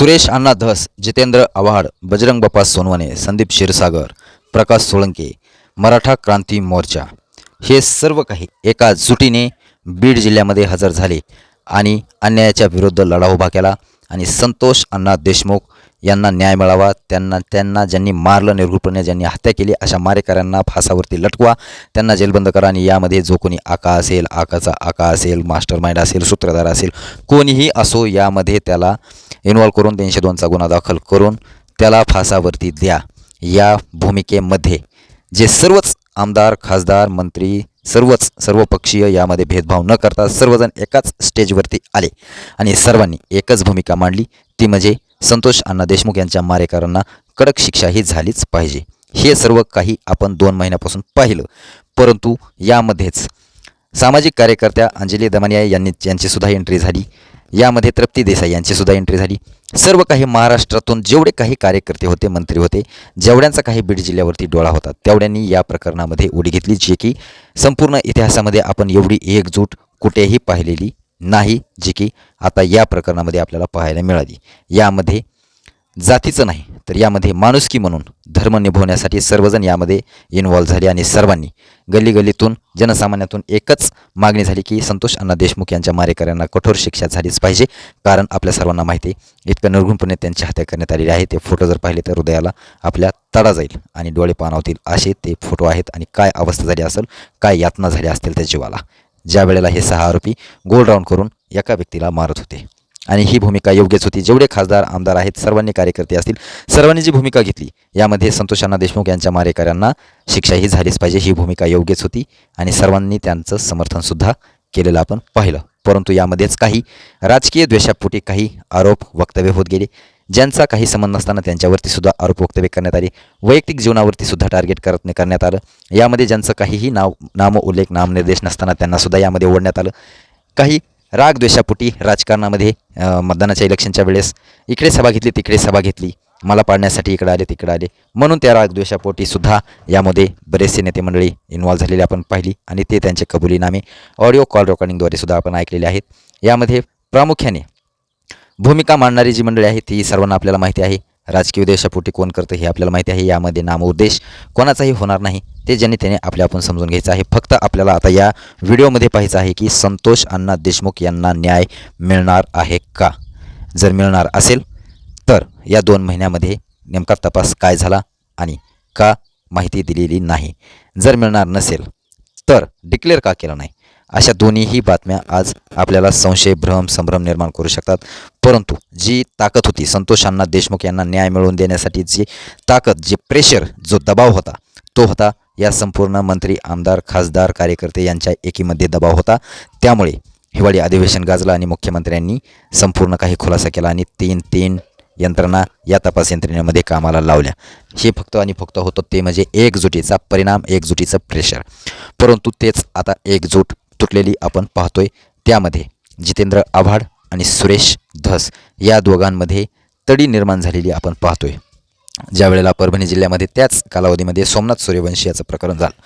सुरेश अण्णा धस जितेंद्र आव्हाड बजरंग बाप्पा सोनवणे संदीप क्षीरसागर प्रकाश सोळंके मराठा क्रांती मोर्चा. हे सर्व काही एका जुटीने बीड जिल्ह्यामध्ये हजर झाले आणि अन्यायाच्या विरुद्ध लढा उभा केला आणि संतोष अण्णा देशमुख यांना न्याय मिळावा त्यांना त्यांना ज्यांनी मारलं निर्घृणपणे ज्यांनी हत्या केली अशा मारेकऱ्यांना फासावरती लटकवा. त्यांना जेलबंद करा आणि यामध्ये जो कोणी आका असेल आकाचा आका असेल मास्टर माइंड असेल सूत्रधार असेल कोणीही असो यामध्ये त्याला इन्व्हॉल्व करून तीनशे दोनचा गुन्हा दाखल करून त्याला फासावरती द्या. या भूमिकेमध्ये जे सर्वच आमदार खासदार मंत्री सर्वच सर्व पक्षीय यामध्ये भेदभाव न करता सर्वजण एकाच स्टेजवरती आले आणि सर्वांनी एकच भूमिका मांडली. ती म्हणजे संतोष अण्णा देशमुख यांच्या मारेकरांना कडक शिक्षा ही झालीच पाहिजे. हे सर्व काही आपण दोन महिन्यापासून पाहिलं. परंतु यामध्येच सामाजिक कार्यकर्त्या अंजली दमानिया यांनी यांचीसुद्धा एंट्री झाली. यामध्ये तृप्ती देसाई यांचीसुद्धा एंट्री झाली. सर्व काही महाराष्ट्रातून जेवढे काही कार्यकर्ते होते मंत्री होते जेवढ्यांचा काही बीड जिल्ह्यावरती डोळा होता तेवढ्यांनी या प्रकरणामध्ये उडी घेतली जी की संपूर्ण इतिहासामध्ये आपण एवढी एकजूट कुठेही पाहिलेली नाही जी की आता या प्रकरणामध्ये आपल्याला पाहायला मिळाली. यामध्ये जातीचं नाही तर यामध्ये माणुसकी म्हणून धर्म निभवण्यासाठी सर्वजण यामध्ये इन्वॉल्व्ह झाले आणि सर्वांनी गल्ली गल्लीतून जनसामान्यातून एकच मागणी झाली की संतोष अण्णा देशमुख यांच्या मारेकऱ्यांना कठोर शिक्षा झालीच पाहिजे. कारण आपल्या सर्वांना माहिती आहे इतकं निर्घुणपणे त्यांची हत्या करण्यात आलेली आहे. ते फोटो जर पाहिले तर हृदयाला आपल्या तडा जाईल आणि डोळे पाणावतील असे ते फोटो आहेत आणि काय अवस्था झाली असेल काय यातना झाल्या असतील त्या जीवाला. ज्या वेळेला हे सहा आरोपी गोल राऊंड करून एका व्यक्तीला मारत होते. आणि ही भूमिका योग्यच होती. जेवढे खासदार आमदार आहेत सर्वांनी कार्यकर्ते असतील सर्वांनी जी भूमिका घेतली यामध्ये संतोषांना देशमुख यांच्या मारेकऱ्यांना शिक्षाही झालीच पाहिजे. ही भूमिका योग्यच होती आणि सर्वांनी त्यांचं समर्थनसुद्धा केलेलं आपण पाहिलं. परंतु यामध्येच काही राजकीय द्वेषापोटी काही आरोप वक्तव्य होत गेले. ज्यांचा काही संबंध नसताना त्यांच्यावरती सुद्धा आरोप वक्तव्य करण्यात आले. वैयक्तिक जीवनावरती सुद्धा टार्गेट करत करण्यात आलं. यामध्ये ज्यांचं काहीही नाव नाम उल्लेख नामनिर्देश नसताना त्यांना सुद्धा यामध्ये ओढण्यात आलं. काही रागद्वेषापोटी राजकारणामध्ये मतदानाच्या इलेक्शनच्या वेळेस इकडे सभा घेतली तिकडे सभा घेतली. मला पाडण्यासाठी इकडे आले तिकडे आले. म्हणून त्या रागद्वेषापोटीसुद्धा सुद्धा यामध्ये बरेचसे नेते मंडळी इन्व्हॉल्व झालेले आपण पाहिली आणि ते त्यांचे कबुलीनामे ऑडिओ कॉल रेकॉर्डिंगद्वारे सुद्धा आपण ऐकलेले आहेत. यामध्ये प्रामुख्याने भूमिका मांडणारी जी मंडळी आहे ती सर्वांना आपल्याला माहिती आहे. राजकीय उद्देशापोटी कोण करतं हे आपल्याला माहिती आहे. यामध्ये नामउद्देश कोणाचाही होणार नाही. ते ज्यांनी त्याने आपल्या आपण समजून घ्यायचं आहे. फक्त आपल्याला आता या व्हिडिओमध्ये पाहायचं आहे की संतोष अण्णा देशमुख यांना न्याय मिळणार आहे का? जर मिळणार असेल तर या दोन महिन्यामध्ये नेमका तपास काय झाला आणि का माहिती दिलेली नाही. जर मिळणार नसेल तर डिक्लेअर का केलं नाही? अशा दोन्हीही बातम्या आज आपल्याला संशय भ्रम संभ्रम निर्माण करू शकतात. परंतु जी ताकद होती संतोष अण्णा देशमुख यांना न्याय मिळवून देण्यासाठी जी ताकद जे प्रेशर जो दबाव होता तो होता या संपूर्ण मंत्री आमदार खासदार कार्यकर्ते यांच्या एकीमध्ये दबाव होता. त्यामुळे हिवाळी अधिवेशन गाजलं आणि मुख्यमंत्र्यांनी संपूर्ण काही खुलासा केला आणि तीन तीन यंत्रणा या तपास यंत्रणेमध्ये कामाला लावल्या. हे फक्त आणि फक्त होतं ते म्हणजे एकजुटीचा परिणाम एकजुटीचं प्रेशर परंतु तेच आता एकजूट तुटलेली आपण पाहतोय. त्यामध्ये जितेंद्र आव्हाड आणि सुरेश धस या दोघांमध्ये तडी निर्माण झालेली आपण पाहतोय. ज्या वेळेला परभणी जिल्ह्यामध्ये त्याच कालावधीमध्ये सोमनाथ सूर्यवंशी याचं प्रकरण झालं.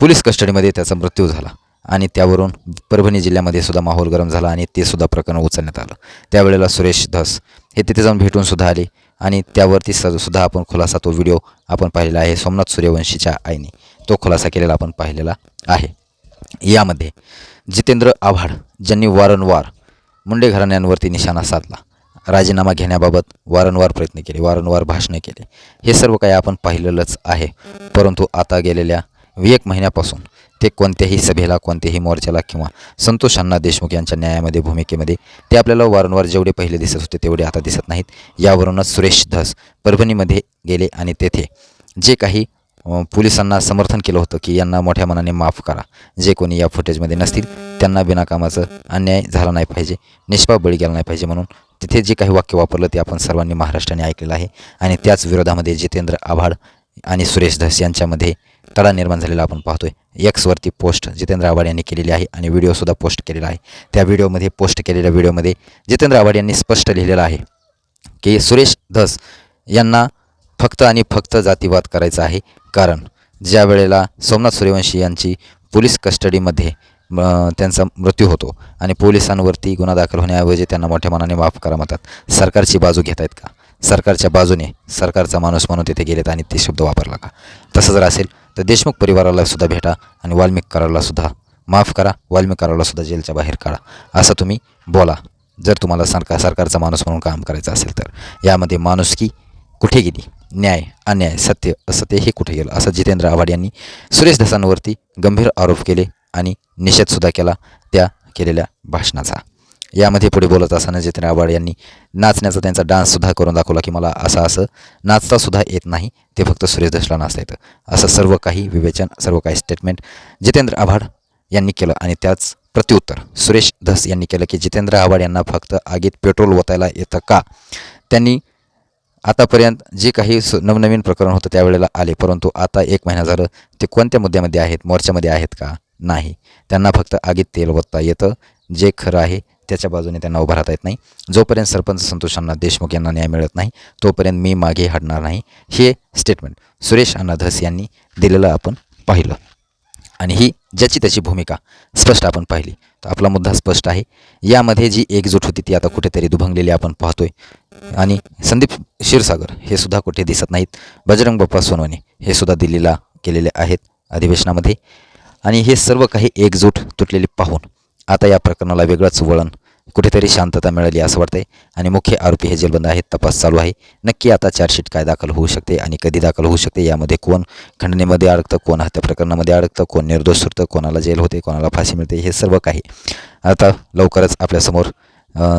पोलीस कस्टडीमध्ये त्याचा मृत्यू झाला आणि त्यावरून परभणी जिल्ह्यामध्ये सुद्धा माहोल गरम झाला आणि ते सुद्धा प्रकरण उचलण्यात आलं. त्यावेळेला सुरेश धस हे तिथे जाऊन भेटून सुद्धा आले आणि त्यावरती स सुद्धा आपण खुलासा तो व्हिडिओ आपण पाहिलेला आहे सोमनाथ सूर्यवंशीच्या आईने. तो खुलासा केलेला आपण पाहिलेला आहे. यामध्ये जितेंद्र आव्हाड ज्यांनी वारंवार मुंडे घराण्यांवरती निशाणा साधला. राजीनामा घेण्याबाबत वारंवार प्रयत्न केले वारंवार भाषणे केले. हे सर्व काही आपण पाहिलेलंच आहे. परंतु आता गेलेल्या एक महिन्यापासून ते कोणत्याही सभेला कोणत्याही मोर्चाला किंवा संतोष अण्णा देशमुख यांच्या न्यायामध्ये भूमिकेमध्ये ते आपल्याला वारंवार जेवढे पहिले दिसत होते तेवढे आता दिसत नाहीत. यावरूनच सुरेश धस परभणीमध्ये गेले आणि तेथे जे काही पोलिसांना समर्थन केलं होतं की यांना मोठ्या मनाने माफ करा. जे कोणी या फुटेजमध्ये नसतील त्यांना बिनाकामाचं अन्याय झाला नाही पाहिजे निष्पाप बळी गेला नाही पाहिजे म्हणून तिथे जे काही वाक्य वापरलं ते आपण सर्वांनी महाराष्ट्राने ऐकलेलं आहे. आणि त्याच विरोधामध्ये जितेंद्र आव्हाड आणि सुरेश धस यांच्यामध्ये तडा निर्माण झालेला आपण पाहतोय. एक्सवरती पोस्ट जितेंद्र आव्हाड यांनी केलेली आहे आणि व्हिडिओसुद्धा पोस्ट केलेला आहे. त्या व्हिडिओमध्ये पोस्ट केलेल्या व्हिडिओमध्ये जितेंद्र आव्हाड यांनी स्पष्ट लिहिलेलं आहे की सुरेश धस यांना फक्त आणि फक्त जातीवाद करायचा आहे. कारण ज्या वेळेला सोमनाथ सूर्यवंशी यांची पोलीस कस्टडीमध्ये त्यांचा मृत्यू होतो. आणि पोलिसांवरती गुन्हा दाखल होण्याऐवजी त्यांना मोठ्या मनाने माफ करा म्हणतात. सरकारची बाजू घेत आहेत का? सरकारच्या बाजूने सरकारचा माणूस म्हणून तिथे गेलेत आणि ते शब्द वापरला का? तसं जर असेल तर देशमुख परिवाराला सुद्धा भेटा आणि वाल्मिक सुद्धा माफ करा वाल्मिक सुद्धा जेलच्या बाहेर काढा. असं तुम्ही बोला. जर तुम्हाला सरकार सरकारचा माणूस म्हणून काम करायचं असेल तर. यामध्ये माणुसकी कुठे गेली? न्याय अन्याय सत्य असत्य हे कुठे गेलं? असं जितेंद्र आव्हाड यांनी सुरेश धसांवरती गंभीर आरोप केले. आणि निषेधसुद्धा केला त्या केलेल्या भाषणाचा. यामध्ये पुढे बोलत असताना जितेंद्र आव्हाड यांनी नाचण्याचा त्यांचा डान्ससुद्धा करून दाखवला की मला असं असं नाचतासुद्धा येत नाही ते फक्त सुरेश दशला नाचता येतं. असं सर्व काही विवेचन सर्व काही स्टेटमेंट जितेंद्र आव्हाड यांनी केलं आणि त्याच प्रत्युत्तर सुरेश धस यांनी केलं की जितेंद्र आव्हाड यांना फक्त आगीत पेट्रोल ओतायला येतं का? त्यांनी आतापर्यंत जे काही सु नवनवीन प्रकरण होतं त्यावेळेला आले परंतु आता एक महिना झालं ते कोणत्या मुद्द्यामध्ये आहेत? मोर्चामध्ये आहेत का? नाही. त्यांना फक्त आगीत तेल ओतता येतं. जे खरं आहे त्याच्या बाजूने त्यांना उभं राहता येत नाही. जोपर्यंत सरपंच संतोषांना देशमुख यांना न्याय मिळत नाही तोपर्यंत मी मागे हटणार नाही. हे स्टेटमेंट सुरेश अण्णा धस यांनी दिलेलं आपण पाहिलं. आणि ही ज्याची त्याची भूमिका स्पष्ट आपण पाहिली. तर आपला मुद्दा स्पष्ट आहे. यामध्ये जी एकजूट होती ती आता कुठेतरी दुभंगलेली आपण पाहतोय. आणि संदीप क्षीरसागर हे सुद्धा कुठे दिसत नाहीत. बजरंग बाप्पा सोनवणे हे सुद्धा दिल्लीला गेलेले आहेत अधिवेशनामध्ये. आणि हे सर्व काही एकजूट तुटलेली पाहून आता या प्रकरणाला वेगळंच वळण कुठेतरी शांतता मिळाली असं वाटतंय. आणि मुख्य आरोपी हे जेलबंद आहेत तपास चालू आहे. नक्की आता चार्जशीट काय दाखल होऊ शकते आणि कधी दाखल होऊ शकते यामध्ये कोण खंडणीमध्ये अडकतं कोण हत्या प्रकरणामध्ये अडकतं कोण निर्दोष सुटतं कोणाला जेल होते कोणाला फाशी मिळते हे सर्व काही आता लवकरच आपल्यासमोर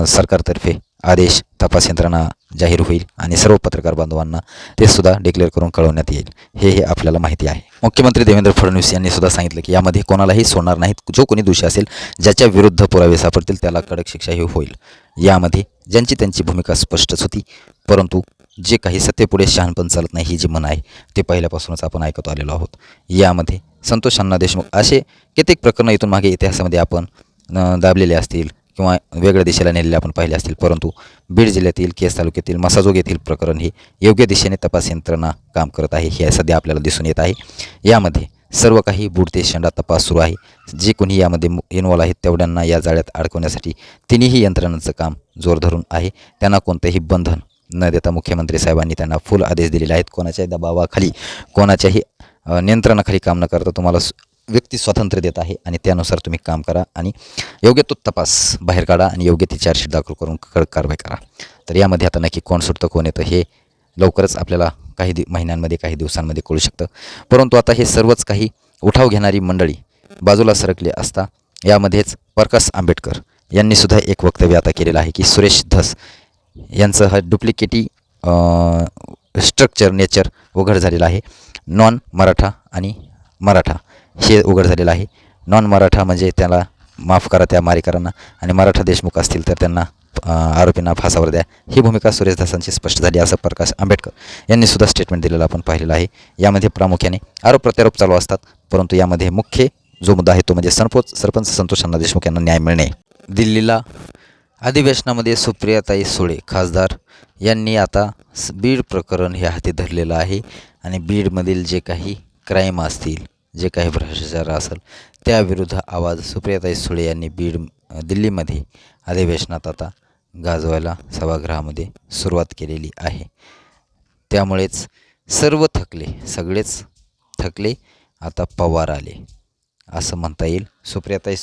सरकारतर्फे आदेश तपास यंत्रणा जाहीर होईल आणि सर्व पत्रकार बांधवांना ते सुद्धा डिक्लेअर करून कळवण्यात येईल. हे हे आपल्याला माहिती आहे. मुख्यमंत्री देवेंद्र फडणवीस यांनी सुद्धा सांगितलं की यामध्ये कोणालाही सोडणार नाहीत. जो कोणी दोषी असेल ज्याच्या विरुद्ध पुरावे सापडतील त्याला कडक शिक्षाही होईल. यामध्ये ज्यांची त्यांची भूमिका स्पष्टच होती परंतु जे काही सत्तेपुढे शहाणपण चालत नाही ही जी म्हण आहे ते पहिल्यापासूनच आपण ऐकत आलेलो आहोत. यामध्ये संतोष अण्णा देशमुख असे कित्येक प्रकरणं इथून मागे इतिहासामध्ये आपण दाबलेले असतील. किंवा वेगळ्या दिशेला नेलेले आपण पाहिले असतील. परंतु बीड जिल्ह्यातील केस तालुक्यातील मसाजोग येथील प्रकरण हे योग्य दिशेने तपास यंत्रणा काम करत आहे हे सध्या आपल्याला दिसून येत आहे. यामध्ये सर्व काही बुडते शेंडा तपास सुरू आहे. जे कोणी यामध्ये इन्वॉल्व आहेत तेवढ्यांना या जाळ्यात अडकवण्यासाठी तिन्ही यंत्रणांचं काम जोर धरून आहे. त्यांना कोणतंही बंधन न देता मुख्यमंत्री साहेबांनी त्यांना फुल आदेश दिलेले आहेत. कोणाच्याही दबावाखाली कोणाच्याही नियंत्रणाखाली काम न करता तुम्हाला व्यक्ती स्वातंत्र्य देत आहे आणि त्यानुसार तुम्ही काम करा आणि योग्य तो तपास बाहेर काढा आणि योग्य ती चार्जशीट दाखल करून कडक कारवाई करा. तर यामध्ये आता नक्की कोण सुटतं कोण येतं हे लवकरच आपल्याला काही दि महिन्यांमध्ये काही दिवसांमध्ये कळू शकतं. परंतु आता हे सर्वच काही उठाव घेणारी मंडळी बाजूला सरकले असता यामध्येच प्रकाश आंबेडकर यांनीसुद्धा एक वक्तव्य आता केलेलं आहे की सुरेश धस यांचं हा डुप्लिकेटी स्ट्रक्चर नेचर उघड झालेलं आहे. नॉन मराठा आणि मराठा. हे उघड झालेलं आहे. नॉन मराठा म्हणजे त्याला माफ करा त्या मारेकरांना आणि मराठा देशमुख असतील तर त्यांना आरोपींना फासावर द्या. ही भूमिका सुरेश दासांची स्पष्ट झाली असं प्रकाश आंबेडकर यांनी सुद्धा स्टेटमेंट दिलेलं आपण पाहिलेलं आहे. यामध्ये प्रामुख्याने आरोप प्रत्यारोप चालू असतात परंतु यामध्ये मुख्य जो मुद्दा आहे तो म्हणजे सरपंच सरपंच संतोषांना देशमुख यांना न्याय मिळणे. दिल्लीला अधिवेशनामध्ये सुप्रियाताई सुळे खासदार यांनी आता बीड प्रकरण हे हाती धरलेलं आहे आणि बीडमधील जे काही क्राईम असतील जे काही भ्रष्टाचार असेल त्याविरुद्ध आवाज सुप्रियाताई सुळे यांनी बीड दिल्लीमध्ये अधिवेशनात आता गाजवायला सभागृहामध्ये सुरुवात केलेली आहे. त्यामुळेच सर्व थकले सगळेच थकले आता पवार आले असं म्हणता येईल सुप्रियाताई